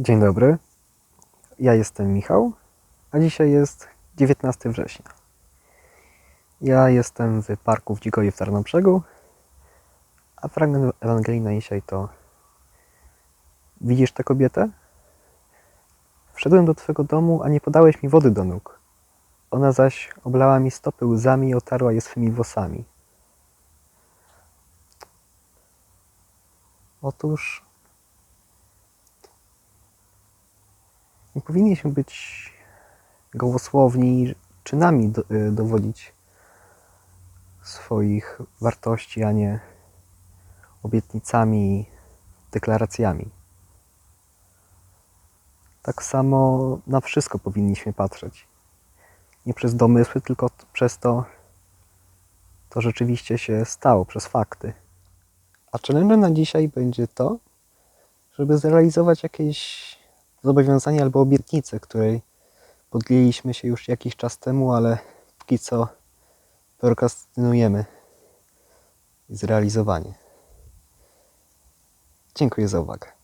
Dzień dobry. Ja jestem Michał, a dzisiaj jest 19 września. Ja jestem w parku w Dzikowie w Tarnobrzegu, a fragment Ewangelii na dzisiaj to Widzisz tę kobietę? Wszedłem do Twego domu, a nie podałeś mi wody do nóg. Ona zaś oblała mi stopy łzami i otarła je swymi włosami. Otóż nie powinniśmy być gołosłowni czynami y, dowodzić swoich wartości, a nie obietnicami deklaracjami. Tak samo na wszystko powinniśmy patrzeć. Nie przez domysły, tylko przez to, to rzeczywiście się stało, przez fakty. A challenge'em na dzisiaj będzie to, żeby zrealizować jakieś zobowiązanie albo obietnicę, której podjęliśmy się już jakiś czas temu, ale póki co prokrastynujemy zrealizowanie. Dziękuję za uwagę.